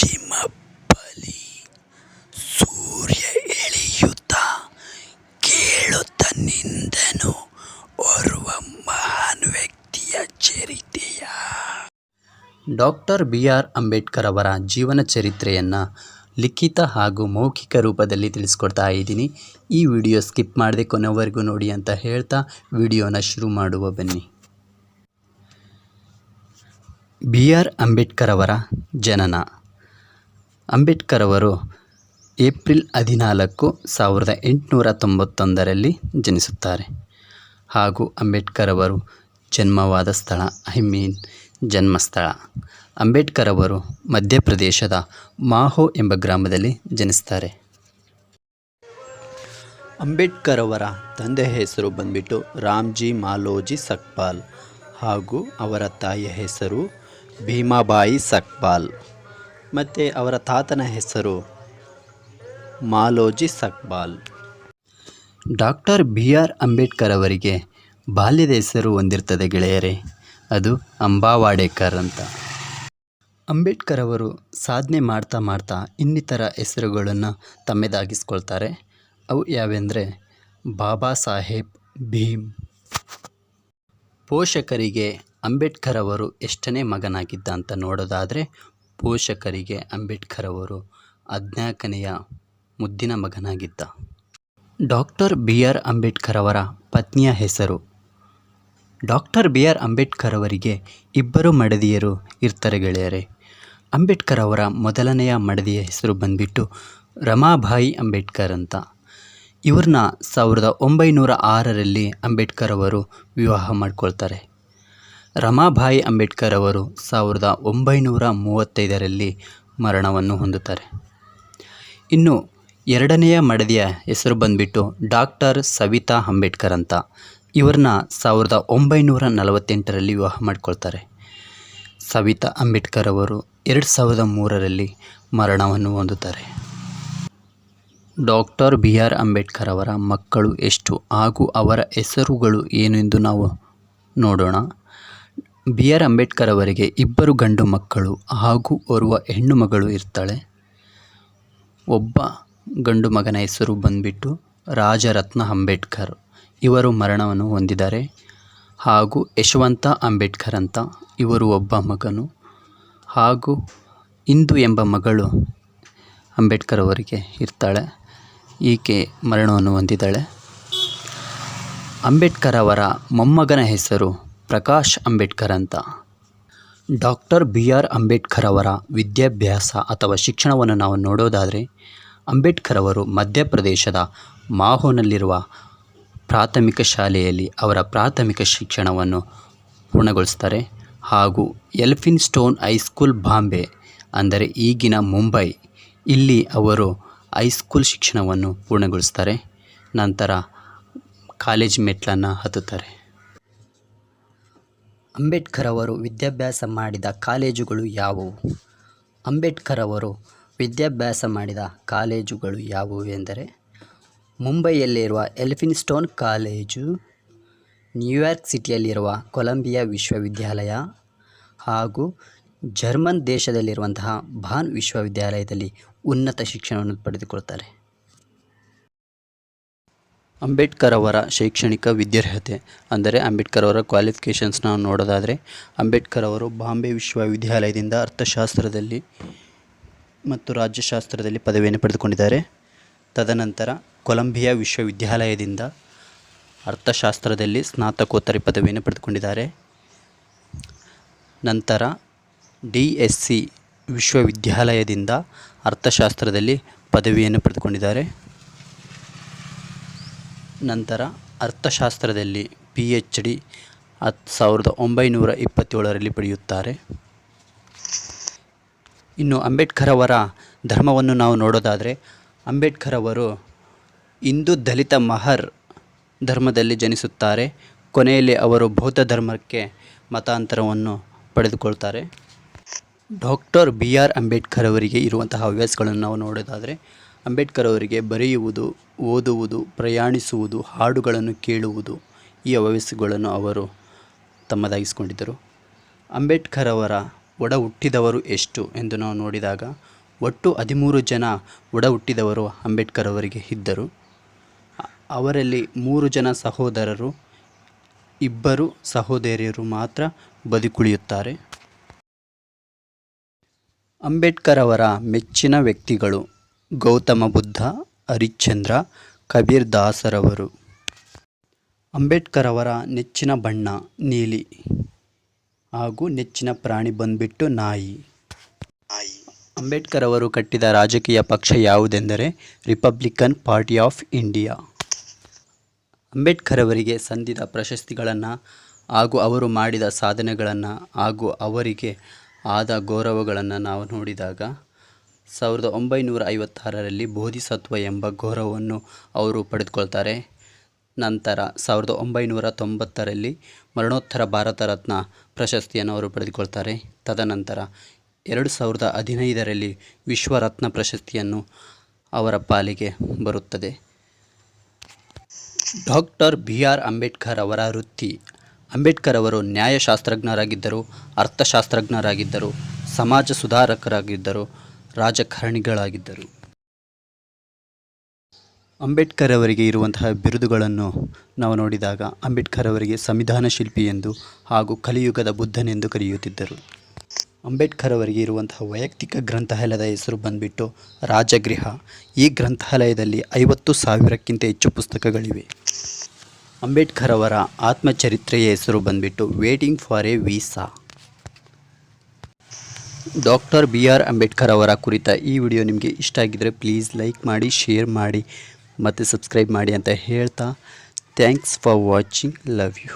ಚಿಮ್ಮಪ್ಪಲಿ ಸೂರ್ಯ ಇಳಿಯುತ್ತ ಕೇಳುತ್ತ ನಿಂದನು. ಓರ್ವ ಮಹಾನ್ ವ್ಯಕ್ತಿಯ ಚರಿತೆಯ ಡಾಕ್ಟರ್ ಬಿ ಆರ್ ಅಂಬೇಡ್ಕರ್ ಅವರ ಜೀವನ ಚರಿತ್ರೆಯನ್ನು ಲಿಖಿತ ಹಾಗೂ ಮೌಖಿಕ ರೂಪದಲ್ಲಿ ತಿಳಿಸ್ಕೊಡ್ತಾ ಇದ್ದೀನಿ. ಈ ವಿಡಿಯೋ ಸ್ಕಿಪ್ ಮಾಡದೆ ಕೊನೆವರೆಗೂ ನೋಡಿ ಅಂತ ಹೇಳ್ತಾ ವಿಡಿಯೋನ ಶುರು ಮಾಡುವ ಬನ್ನಿ. ಬಿ ಆರ್ ಅಂಬೇಡ್ಕರ್ ಅವರ ಜನನ. ಅಂಬೇಡ್ಕರ್ ಅವರು ಏಪ್ರಿಲ್ ಹದಿನಾಲ್ಕು ಸಾವಿರದ ಎಂಟುನೂರ ತೊಂಬತ್ತೊಂದರಲ್ಲಿ ಜನಿಸುತ್ತಾರೆ. ಹಾಗೂ ಅಂಬೇಡ್ಕರ್ ಅವರು ಜನ್ಮವಾದ ಸ್ಥಳ, ಐ ಮೀನ್ ಜನ್ಮಸ್ಥಳ. ಅಂಬೇಡ್ಕರ್ ಅವರು ಮಧ್ಯಪ್ರದೇಶದ ಮಾಹೋ ಎಂಬ ಗ್ರಾಮದಲ್ಲಿ ಜನಿಸ್ತಾರೆ. ಅಂಬೇಡ್ಕರ್ ಅವರ ತಂದೆಯ ಹೆಸರು ಬಂದ್ಬಿಟ್ಟು ರಾಮ್ಜಿ ಮಾಲೋಜಿ ಸಕ್ಪಾಲ್ ಹಾಗೂ ಅವರ ತಾಯಿಯ ಹೆಸರು ಭೀಮಾಬಾಯಿ ಸಕ್ಪಾಲ್. ಮತ್ತು ಅವರ ತಾತನ ಹೆಸರು Maloji Sakpal. Doctor B R Ambedkar ಅವರಿಗೆ ಬಾಲ್ಯದ ಹೆಸರು ಹೊಂದಿರ್ತದೆ ಗೆಳೆಯರೇ, ಅದು ಅಂಬಾವಾಡೇಕರ್ ಅಂತ. ಅಂಬೇಡ್ಕರ್ ಅವರು ಸಾಧನೆ ಮಾಡ್ತಾ ಮಾಡ್ತಾ ಇನ್ನಿತರ ಹೆಸರುಗಳನ್ನು ತಮ್ಮದಾಗಿಸ್ಕೊಳ್ತಾರೆ. ಅವು ಯಾವೆಂದರೆ ಬಾಬಾ ಸಾಹೇಬ್ ಭೀಮ್. ಪೋಷಕರಿಗೆ ಅಂಬೇಡ್ಕರ್ ಅವರು ಎಷ್ಟನೇ ಮಗನಾಗಿದ್ದ ಅಂತ ನೋಡೋದಾದರೆ ಪೋಷಕರಿಗೆ ಅಂಬೇಡ್ಕರ್ ಅವರು ಹದಿನಾಲ್ಕನೆಯ ಮುದ್ದಿನ ಮಗನಾಗಿದ್ದ. Doctor B. ಆರ್. ಅಂಬೇಡ್ಕರ್ ಅವರ ಪತ್ನಿಯ ಹೆಸರು. Doctor B. ಆರ್. ಅಂಬೇಡ್ಕರ್ ಅವರಿಗೆ ಇಬ್ಬರು ಮಡದಿಯರು ಇರ್ತಾರೆ ಗೆಳೆಯರೆ. ಅಂಬೇಡ್ಕರ್ ಅವರ ಮೊದಲನೆಯ ಮಡದಿಯ ಹೆಸರು ಬಂದ್ಬಿಟ್ಟು ರಮಾಬಾಯಿ ಅಂಬೇಡ್ಕರ್ ಅಂತ. ಇವ್ರನ್ನ ಸಾವಿರದ ಒಂಬೈನೂರ ಆರರಲ್ಲಿ ಅಂಬೇಡ್ಕರ್ ಅವರು ವಿವಾಹ ಮಾಡ್ಕೊಳ್ತಾರೆ. ರಮಾಬಾಯಿ ಅಂಬೇಡ್ಕರ್ ಅವರು ಸಾವಿರದ ಒಂಬೈನೂರ ಮೂವತ್ತೈದರಲ್ಲಿ ಮರಣವನ್ನು ಹೊಂದುತ್ತಾರೆ. ಇನ್ನು ಎರಡನೆಯ ಮಡದಿಯ ಹೆಸರು ಬಂದುಬಿಟ್ಟು ಡಾಕ್ಟರ್ ಸವಿತಾ ಅಂಬೇಡ್ಕರ್ ಅಂತ. ಇವ್ರನ್ನ ಸಾವಿರದ ಒಂಬೈನೂರ ನಲವತ್ತೆಂಟರಲ್ಲಿ ವಿವಾಹ ಮಾಡಿಕೊಳ್ತಾರೆ. ಸವಿತಾ ಅಂಬೇಡ್ಕರ್ ಅವರು ಎರಡು ಸಾವಿರದ ಮೂರರಲ್ಲಿ ಮರಣವನ್ನು ಹೊಂದುತ್ತಾರೆ. ಡಾಕ್ಟರ್ ಬಿ ಆರ್ ಅಂಬೇಡ್ಕರ್ ಅವರ ಮಕ್ಕಳು ಎಷ್ಟು ಹಾಗೂ ಅವರ ಹೆಸರುಗಳು ಏನೆಂದು ನಾವು ನೋಡೋಣ. ಬಿ ಆರ್ ಅಂಬೇಡ್ಕರ್ ಅವರಿಗೆ ಇಬ್ಬರು ಗಂಡು ಮಕ್ಕಳು ಹಾಗೂ ಓರ್ವ ಹೆಣ್ಣು ಮಗಳು ಇರ್ತಾಳೆ. ಒಬ್ಬ ಗಂಡು ಮಗನ ಹೆಸರು ಬಂದುಬಿಟ್ಟು ರಾಜರತ್ನ ಅಂಬೇಡ್ಕರ್. ಇವರು ಮರಣವನ್ನು ಹೊಂದಿದ್ದಾರೆ. ಹಾಗೂ ಯಶವಂತ ಅಂಬೇಡ್ಕರ್ ಅಂತ ಇವರು ಒಬ್ಬ ಮಗನು. ಹಾಗೂ ಇಂದು ಎಂಬ ಮಗಳು ಅಂಬೇಡ್ಕರ್ ಅವರಿಗೆ ಇರ್ತಾಳೆ. ಈಕೆ ಮರಣವನ್ನು ಹೊಂದಿದ್ದಾಳೆ. ಅಂಬೇಡ್ಕರ್ ಅವರ ಮೊಮ್ಮಗನ ಹೆಸರು ಪ್ರಕಾಶ್ ಅಂಬೇಡ್ಕರ್ ಅಂತ. ಡಾಕ್ಟರ್ ಬಿ ಆರ್ ಅಂಬೇಡ್ಕರ್ ಅವರ ವಿದ್ಯಾಭ್ಯಾಸ ಅಥವಾ ಶಿಕ್ಷಣವನ್ನು ನಾವು ನೋಡೋದಾದರೆ, ಅಂಬೇಡ್ಕರ್ ಅವರು ಮಧ್ಯಪ್ರದೇಶದ ಮಾಹೋನಲ್ಲಿರುವ ಪ್ರಾಥಮಿಕ ಶಾಲೆಯಲ್ಲಿ ಅವರ ಪ್ರಾಥಮಿಕ ಶಿಕ್ಷಣವನ್ನು ಪೂರ್ಣಗೊಳಿಸ್ತಾರೆ. ಹಾಗೂ ಎಲ್ಫಿನ್ ಸ್ಟೋನ್ ಹೈಸ್ಕೂಲ್ ಬಾಂಬೆ, ಅಂದರೆ ಈಗಿನ ಮುಂಬೈ, ಇಲ್ಲಿ ಅವರು ಹೈಸ್ಕೂಲ್ ಶಿಕ್ಷಣವನ್ನು ಪೂರ್ಣಗೊಳಿಸ್ತಾರೆ. ನಂತರ ಕಾಲೇಜ್ ಮೆಟ್ಲನ್ನು ಹತ್ತುತ್ತಾರೆ. ಅಂಬೇಡ್ಕರ್ ಅವರು ವಿದ್ಯಾಭ್ಯಾಸ ಮಾಡಿದ ಕಾಲೇಜುಗಳು ಯಾವುವು? ಅಂಬೇಡ್ಕರ್ ಅವರು ವಿದ್ಯಾಭ್ಯಾಸ ಮಾಡಿದ ಕಾಲೇಜುಗಳು ಯಾವುವು ಎಂದರೆ, ಮುಂಬೈಯಲ್ಲಿರುವ ಎಲ್ಫಿನ್ಸ್ಟೋನ್ ಕಾಲೇಜು, ನ್ಯೂಯಾರ್ಕ್ ಸಿಟಿಯಲ್ಲಿರುವ ಕೊಲಂಬಿಯಾ ವಿಶ್ವವಿದ್ಯಾಲಯ ಹಾಗೂ ಜರ್ಮನ್ ದೇಶದಲ್ಲಿರುವಂತಹ ಭಾನ್ ವಿಶ್ವವಿದ್ಯಾಲಯದಲ್ಲಿ ಉನ್ನತ ಶಿಕ್ಷಣವನ್ನು ಪಡೆದುಕೊಳ್ತಾರೆ ಅಂಬೇಡ್ಕರ್ ಅವರ ಶೈಕ್ಷಣಿಕ ವಿದ್ಯಾರ್ಹತೆ, ಅಂದರೆ ಅಂಬೇಡ್ಕರ್ ಅವರ ಕ್ವಾಲಿಫಿಕೇಷನ್ಸ್ ನಾವು ನೋಡೋದಾದರೆ, ಅಂಬೇಡ್ಕರ್ ಅವರು ಬಾಂಬೆ ವಿಶ್ವವಿದ್ಯಾಲಯದಿಂದ ಅರ್ಥಶಾಸ್ತ್ರದಲ್ಲಿ ಮತ್ತು ರಾಜ್ಯಶಾಸ್ತ್ರದಲ್ಲಿ ಪದವಿಯನ್ನು ಪಡೆದುಕೊಂಡಿದ್ದಾರೆ. ತದನಂತರ ಕೊಲಂಬಿಯಾ ವಿಶ್ವವಿದ್ಯಾಲಯದಿಂದ ಅರ್ಥಶಾಸ್ತ್ರದಲ್ಲಿ ಸ್ನಾತಕೋತ್ತರ ಪದವಿಯನ್ನು ಪಡೆದುಕೊಂಡಿದ್ದಾರೆ. ನಂತರ ಡಿ ಎಸ್ ಸಿ ವಿಶ್ವವಿದ್ಯಾಲಯದಿಂದ ಅರ್ಥಶಾಸ್ತ್ರದಲ್ಲಿ ಪದವಿಯನ್ನು ಪಡೆದುಕೊಂಡಿದ್ದಾರೆ. ನಂತರ ಅರ್ಥಶಾಸ್ತ್ರದಲ್ಲಿ ಪಿ ಎಚ್ ಡಿ ಹತ್ತು ಸಾವಿರದ ಒಂಬೈನೂರ ಇಪ್ಪತ್ತೇಳರಲ್ಲಿ ಪಡೆಯುತ್ತಾರೆ. ಇನ್ನು ಅಂಬೇಡ್ಕರ್ ಅವರ ಧರ್ಮವನ್ನು ನಾವು ನೋಡೋದಾದರೆ, ಅಂಬೇಡ್ಕರ್ ಅವರು ಹಿಂದೂ ದಲಿತ ಮಹರ್ ಧರ್ಮದಲ್ಲಿ ಜನಿಸುತ್ತಾರೆ. ಕೊನೆಯಲ್ಲಿ ಅವರು ಬೌದ್ಧ ಧರ್ಮಕ್ಕೆ ಮತಾಂತರವನ್ನು ಪಡೆದುಕೊಳ್ತಾರೆ. ಡಾಕ್ಟರ್ ಬಿ ಆರ್ ಅಂಬೇಡ್ಕರ್ ಅವರಿಗೆ ಇರುವಂತಹ ಹವ್ಯಾಸಗಳನ್ನು ನಾವು ನೋಡೋದಾದರೆ ಅಂಬೇಡ್ಕರ್ ಅವರಿಗೆ ಬರೆಯುವುದು, ಓದುವುದು, ಪ್ರಯಾಣಿಸುವುದು, ಹಾಡುಗಳನ್ನು ಕೇಳುವುದು ಈ ಹವ್ಯಾಸಗಳನ್ನು ಅವರು ತಮ್ಮದಾಗಿಸಿಕೊಂಡಿದ್ದರು. ಅಂಬೇಡ್ಕರ್ ಅವರ ಒಡ ಹುಟ್ಟಿದವರು ಎಷ್ಟು ಎಂದು ನಾವು ನೋಡಿದಾಗ ಒಟ್ಟು ಹದಿಮೂರು ಜನ ಒಡ ಹುಟ್ಟಿದವರು ಅಂಬೇಡ್ಕರ್ ಅವರಿಗೆ ಇದ್ದರು. ಅವರಲ್ಲಿ ಮೂರು ಜನ ಸಹೋದರರು, ಇಬ್ಬರು ಸಹೋದರಿಯರು ಮಾತ್ರ ಬದುಕುಳಿಯುತ್ತಾರೆ. ಅಂಬೇಡ್ಕರ್ ಅವರ ಮೆಚ್ಚಿನ ವ್ಯಕ್ತಿಗಳು ಗೌತಮ ಬುದ್ಧ, ಹರಿಶ್ಚಂದ್ರ, ಕಬೀರ್ ದಾಸರವರು. ಅಂಬೇಡ್ಕರ್ ಅವರ ನೆಚ್ಚಿನ ಬಣ್ಣ, ನೀಲಿ ಹಾಗೂ ನೆಚ್ಚಿನ ಪ್ರಾಣಿ ಬಂದ್ಬಿಟ್ಟು ನಾಯಿ. ಅಂಬೇಡ್ಕರ್ ಅವರು ಕಟ್ಟಿದ ರಾಜಕೀಯ ಪಕ್ಷ ಯಾವುದೆಂದರೆ Republican party of India. Ambedkar ಅವರಿಗೆ ಸಂದಿದ ಪ್ರಶಸ್ತಿಗಳನ್ನು ಹಾಗೂ ಅವರು ಮಾಡಿದ ಸಾಧನೆಗಳನ್ನು ಹಾಗೂ ಅವರಿಗೆ ಆದ ಗೌರವಗಳನ್ನು ನಾವು ನೋಡಿದಾಗ ಸಾವಿರದ ಒಂಬೈನೂರ ಐವತ್ತಾರರಲ್ಲಿ ಬೋಧಿಸತ್ವ ಎಂಬ ಗೌರವವನ್ನು ಅವರು ಪಡೆದುಕೊಳ್ತಾರೆ. ನಂತರ ಸಾವಿರದ ಒಂಬೈನೂರ ತೊಂಬತ್ತರಲ್ಲಿ ಮರಣೋತ್ತರ ಭಾರತ ರತ್ನ ಪ್ರಶಸ್ತಿಯನ್ನು ಅವರು ಪಡೆದುಕೊಳ್ತಾರೆ. ತದನಂತರ ಎರಡು ಸಾವಿರದ ಹದಿನೈದರಲ್ಲಿ ವಿಶ್ವರತ್ನ ಪ್ರಶಸ್ತಿಯನ್ನು ಅವರ ಪಾಲಿಗೆ ಬರುತ್ತದೆ. ಡಾಕ್ಟರ್ ಬಿ ಆರ್ ಅಂಬೇಡ್ಕರ್ ಅವರ ವೃತ್ತಿ. ಅಂಬೇಡ್ಕರ್ ಅವರು ನ್ಯಾಯಶಾಸ್ತ್ರಜ್ಞರಾಗಿದ್ದರು, ಅರ್ಥಶಾಸ್ತ್ರಜ್ಞರಾಗಿದ್ದರು, ಸಮಾಜ ಸುಧಾರಕರಾಗಿದ್ದರು ರಾಜಕಾರಣಿಗಳಾಗಿದ್ದರು. ಅಂಬೇಡ್ಕರ್ ಅವರಿಗೆ ಇರುವಂತಹ ಬಿರುದುಗಳನ್ನು ನಾವು ನೋಡಿದಾಗ ಅಂಬೇಡ್ಕರ್ ಅವರಿಗೆ ಸಂವಿಧಾನ ಶಿಲ್ಪಿ ಎಂದು ಹಾಗೂ ಕಲಿಯುಗದ ಬುದ್ಧನೆಂದು ಕರೆಯುತ್ತಿದ್ದರು. ಅಂಬೇಡ್ಕರ್ ಅವರಿಗೆ ಇರುವಂತಹ ವೈಯಕ್ತಿಕ ಗ್ರಂಥಾಲಯದ ಹೆಸರು ಬಂದ್ಬಿಟ್ಟು ರಾಜಗೃಹ. ಈ ಗ್ರಂಥಾಲಯದಲ್ಲಿ ಐವತ್ತು ಸಾವಿರಕ್ಕಿಂತ ಹೆಚ್ಚು ಪುಸ್ತಕಗಳಿವೆ. ಅಂಬೇಡ್ಕರ್ ಅವರ ಆತ್ಮಚರಿತ್ರೆಯ ಹೆಸರು ಬಂದ್ಬಿಟ್ಟು waiting for a visa. Doctor B R Ambedkar ಅವರ ಕುರಿತ ಈ ವಿಡಿಯೋ ನಿಮಗೆ ಇಷ್ಟ ಆಗಿದ್ದರೆ ಪ್ಲೀಸ್ ಲೈಕ್ ಮಾಡಿ, ಶೇರ್ ಮಾಡಿ ಮತ್ತು ಸಬ್ಸ್ಕ್ರೈಬ್ ಮಾಡಿ ಅಂತ ಹೇಳ್ತಾ thanks for watching. Love you.